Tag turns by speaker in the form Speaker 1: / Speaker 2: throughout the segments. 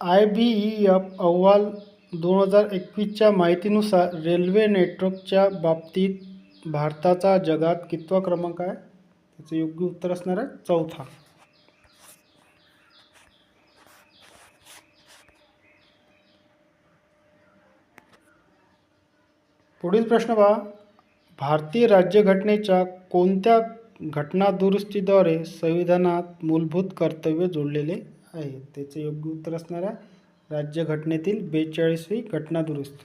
Speaker 1: I B E F अहवाल दोन हजार एकवीसच्या माहितीनुसार रेल्वे नेटवर्कच्या बाबतीत भारताचा जगात कितवा क्रमांक आहे? त्याचं योग्य उत्तर असणार आहे चौथा. पुढील प्रश्न पहा. भारतीय राज्यघटनेच्या कोणत्या घटनादुरुस्तीद्वारे संविधानात मूलभूत कर्तव्य जोडलेले? आहे. त्याचे योग्य उत्तर असणार आहे राज्यघटनेतील बेचाळीसवी घटनादुरुस्ती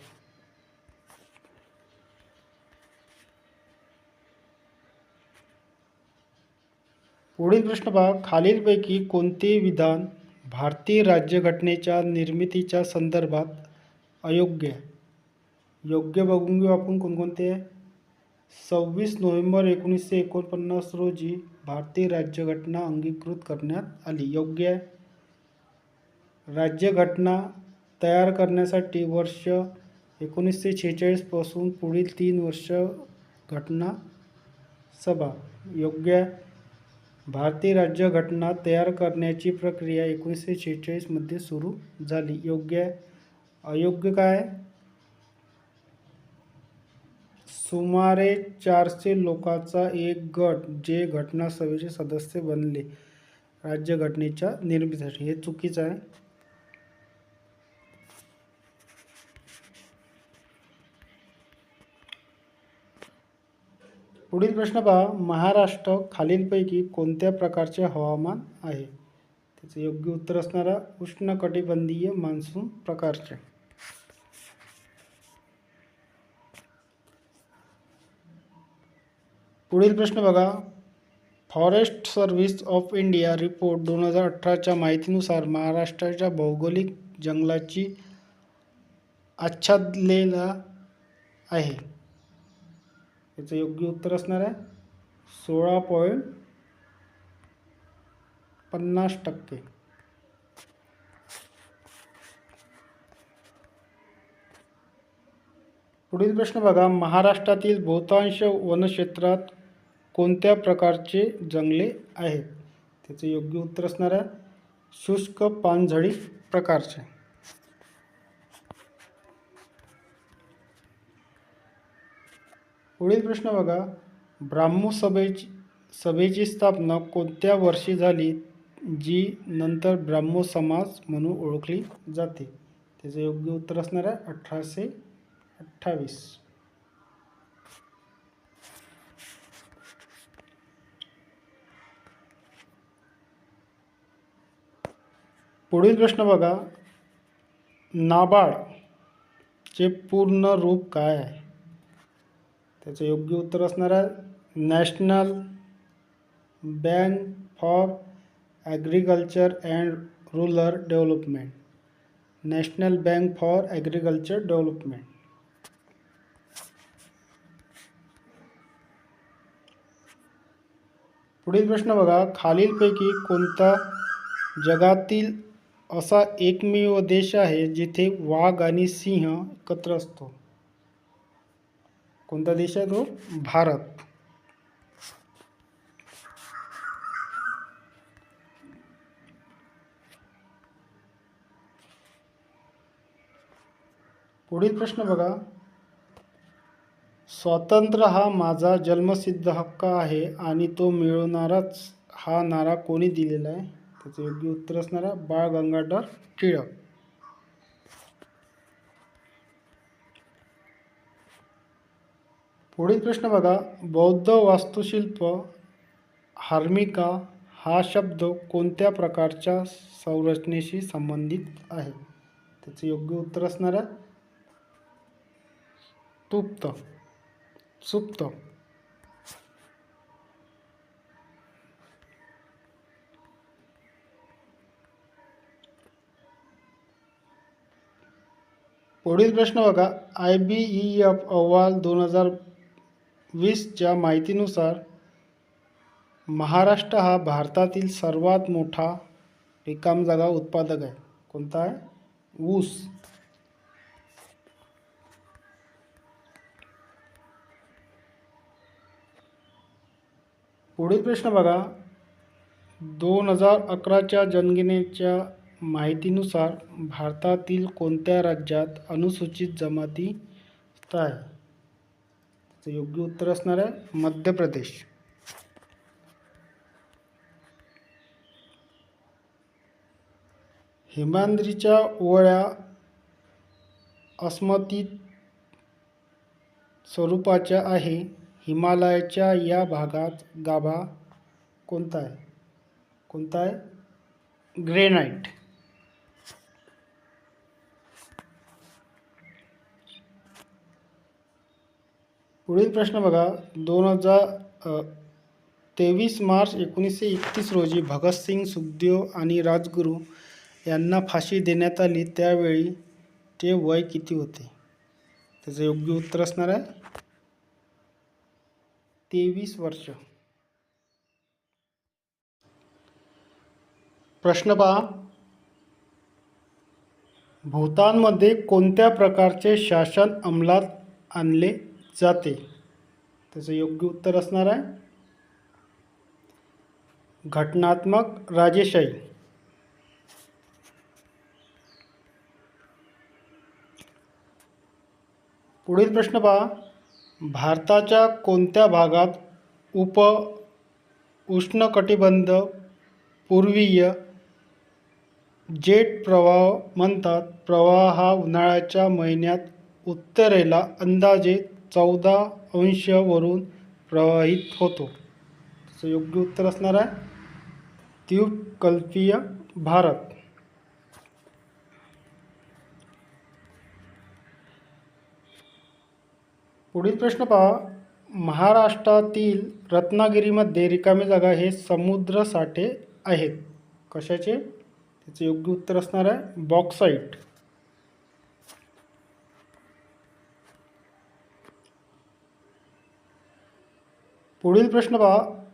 Speaker 1: पुढील प्रश्न पहा. खालीलपैकी कोणते विधान भारतीय राज्यघटनेच्या निर्मितीच्या संदर्भात अयोग्य आहे? योग्य बघून घेऊ आपण कोणकोणते आहे. सव्वीस नोव्हेंबर एकोणीसशे एकोणपन्नास रोजी भारतीय राज्यघटना अंगीकृत करण्यात आली. योग्य आहे. राज्यघटना तयार करण्यासाठी वर्ष एकोणीसशे छेचाळीसपासून पुढील तीन वर्ष घटना सभा योग्य भारतीय राज्यघटना तयार करण्याची प्रक्रिया एकोणीसशे छेचाळीसमध्ये सुरू झाली. योग्य अयोग्य काय? सुमारे चारशे लोकांचा एक गट जे घटनासभेचे सदस्य बनले राज्यघटनेच्या निर्मितीसाठी. हे चुकीचं आहे. पुढील प्रश्न पहा. महाराष्ट्र खालीलपैकी कोणत्या प्रकारचे हवामान आहे? त्याचं योग्य उत्तर असणारा उष्णकटिबंधीय मान्सून प्रकारचे. पुढील प्रश्न बघा. Forest service of India report दोन हजार अठराच्या माहितीनुसार महाराष्ट्राच्या भौगोलिक जंगलाची आच्छादलेला आहे. याचं योग्य उत्तर असणार आहे सोळा पॉईंट पन्नास टक्के. पुढील प्रश्न बघा महाराष्ट्रातील बहुतांश वनक्षेत्रात कोणत्या प्रकारचे जंगले आहेत? त्याचे योग्य उत्तर असणार आहे शुष्क पानझडी प्रकारचे. पुढील प्रश्न बघा. ब्राह्म सभेची स्थापना कोणत्या वर्षी झाली जी नंतर ब्राह्मो समाज म्हणून ओळखली जाते? त्याचं योग्य उत्तर असणार आहे अठराशे अठ्ठावीस. पुढील प्रश्न बघा. नाबार्डचे पूर्ण रूप काय आहे? त्याचं योग्य उत्तर असणार आहे national bank for agriculture and rural development. National bank for agriculture development. पुढील प्रश्न बघा. खालीलपैकी कोणता जगातील असा एकमेव देश आहे जिथे वाघ आणि सिंह एकत्र असतो? कोणता देश आहे तो? भारत. पुढील प्रश्न बघा. स्वातंत्र्य हा माझा जन्मसिद्ध हक्क आहे आणि तो मिळवणाराच हा नारा कोणी दिलेला आहे? त्याचं योग्य उत्तर असणार आहे बाळ गंगाधर टिळक. पुढील प्रश्न बघा. बौद्ध वास्तुशिल्प हार्मिका हा शब्द कोणत्या प्रकारच्या संरचनेशी संबंधित आहे? त्याचं योग्य उत्तर असणार आहे. तुप्त. सुप्त. पुढील प्रश्न बघा. आय बी ई एफ अहवाल दोन हजार वीसच्या माहितीनुसार महाराष्ट्र हा भारतातील सर्वात मोठा रिकाम जागा उत्पादक आहे. कोणता आहे? ऊस. पुढील प्रश्न बघा. दोन हजार अकराच्या जनगणनेच्या माहितीनुसार भारतातील कोणत्या राज्यात अनुसूचित जमाती आहे? योग्य उत्तर असणार आहे मध्य प्रदेश हिमांद्रीच्या ओळ्या अस्मतीत स्वरूपाच्या आहे. हिमालयाच्या या भागात गाभा कोणता आहे? कोणता आहे? ग्रेनाईट पुढील प्रश्न बघा. दोन हजार तेवीस मार्च एकोणीसशे एकतीस रोजी भगतसिंग सुखदेव आणि राजगुरू यांना फाशी देण्यात आली. त्यावेळी ते वय किती होते? त्याचं योग्य उत्तर असणार आहे. तेवीस वर्ष. प्रश्न पहा. भूतानमध्ये कोणत्या प्रकारचे शासन अंमलात आणले? जाते. त्याचं योग्य उत्तर असणार आहे. घटनात्मक राजेशाही. पुढील प्रश्न पहा. भारताच्या कोणत्या भागात उप उष्णकटिबंध पूर्वीय जेट प्रवाह म्हणतात प्रवाह हा उन्हाळ्याच्या महिन्यात उत्तरेला अंदाजे चौदा अंशवरून प्रवाहित होतो. त्याचं योग्य उत्तर असणार आहे. द्वीपकल्पीय भारत. पुढील प्रश्न पहा. महाराष्ट्रातील रत्नागिरीमध्ये रिकामी जागा हे समुद्र साठे आहेत. कशाचे? त्याचे योग्य उत्तर असणार आहे. बॉक्साईट. पुढील प्रश्न पहा.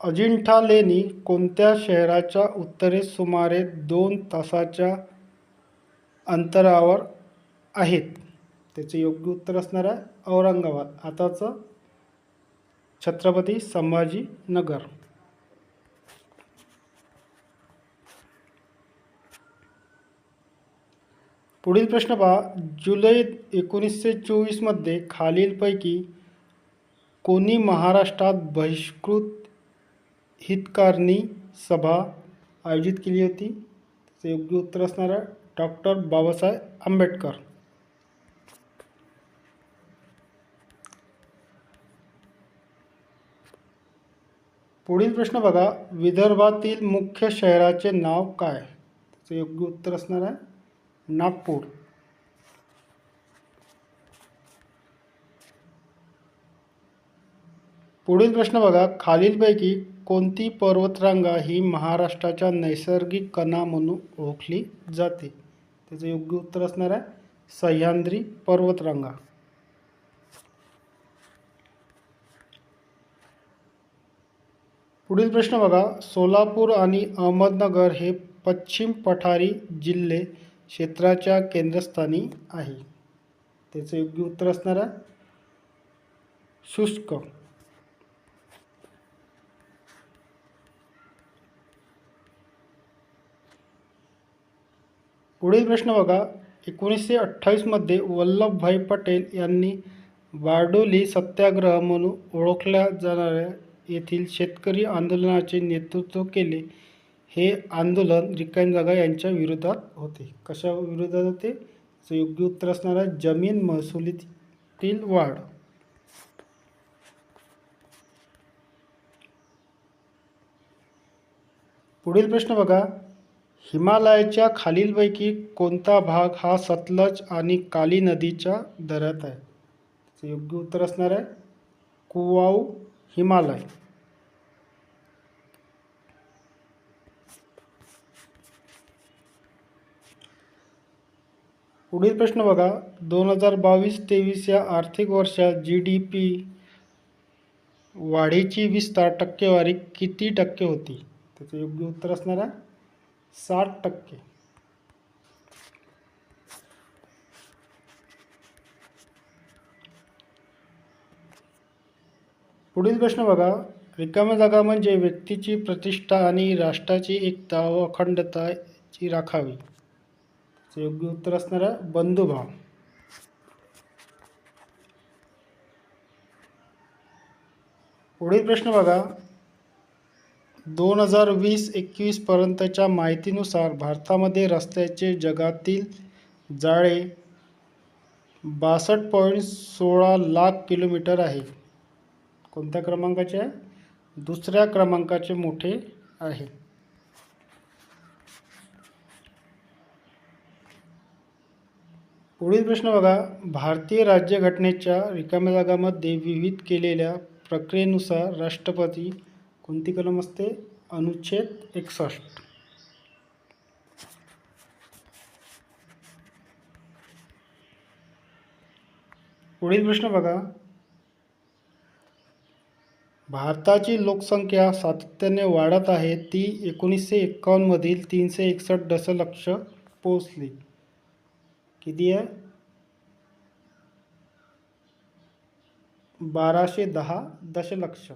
Speaker 1: अजिंठा लेणी कोणत्या शहराच्या उत्तरेस सुमारे दोन तासाच्या अंतरावर आहेत? त्याचे योग्य उत्तर असणार आहे औरंगाबाद. आताचं छत्रपती संभाजीनगर. पुढील प्रश्न पहा. जुलै एकोणीसशे चोवीसमध्ये खालीलपैकी कोणी महाराष्ट्रात बहिष्कृत हितकारणी सभा आयोजित केली होती? त्याचं योग्य उत्तर असणार आहे डॉक्टर बाबासाहेब आंबेडकर. पुढील प्रश्न बघा. विदर्भातील मुख्य शहराचे नाव काय? त्याचं योग्य उत्तर असणार आहे नागपूर. पुढील प्रश्न बघा. खालीलपैकी कोणती पर्वतरांगा ही महाराष्ट्राच्या नैसर्गिक कणा म्हणून ओळखली जाते? त्याचं योग्य उत्तर असणार आहे. सह्याद्री पर्वतरांगा. पुढील प्रश्न बघा. सोलापूर आणि अहमदनगर हे पश्चिम पठारी जिल्हे क्षेत्राच्या केंद्रस्थानी आहे. त्याचं योग्य उत्तर असणार आहे. शुष्क. पुढील प्रश्न बघा. एकोणीसशे अठ्ठावीसमध्ये वल्लभभाई पटेल यांनी बारडोली सत्याग्रह म्हणून ओळखल्या जाणाऱ्या येथील शेतकरी आंदोलनाचे नेतृत्व केले. हे आंदोलन रिकामी जागा यांच्या विरोधात होते. कशा विरोधात होते? योग्य उत्तर असणार आहे जमीन महसुलीतील वाढ. पुढील प्रश्न बघा. हिमालयाच्या खालीलपैकी कोणता भाग हा सतलज आणि काली नदीच्या दऱ्यात आहे? त्याचं योग्य उत्तर असणार आहे कुवाऊ हिमालय. पुढील प्रश्न बघा. दोन हजार बावीस तेवीस या आर्थिक वर्षात जी डी पी वाढीची विस्तार टक्केवारी किती टक्के होती? त्याचं योग्य उत्तर असणार आहे साठ टक्के. पुढील प्रश्न बघा. रिकाम्या जागा म्हणजे व्यक्तीची प्रतिष्ठा आणि राष्ट्राची एकता व अखंडता ची राखावी योग्य उत्तर असणार आहे बंधुभाव पुढील प्रश्न बघा. दोन हजार वीस एकवीसपर्यंतच्या माहितीनुसार भारतामध्ये रस्त्याचे जगातील जाळे बासष्ट पॉईंट सोळा लाख किलोमीटर आहे. कोणत्या क्रमांकाचे आहे? दुसऱ्या क्रमांकाचे मोठे आहे. पुढील प्रश्न बघा. भारतीय राज्यघटनेच्या रिकाम्या जागामध्ये विविध केलेल्या प्रक्रियेनुसार राष्ट्रपती कोणती कलम असते. अनुच्छेद एकसष्ट. पुढील प्रश्न बघा. भारताची लोकसंख्या सातत्याने वाढत आहे. ती एकोणीसशे एक्कावन्नमधील तीनशे एकसष्ट दशलक्ष पोहोचली. किती आहे? बाराशे दहा दशलक्ष.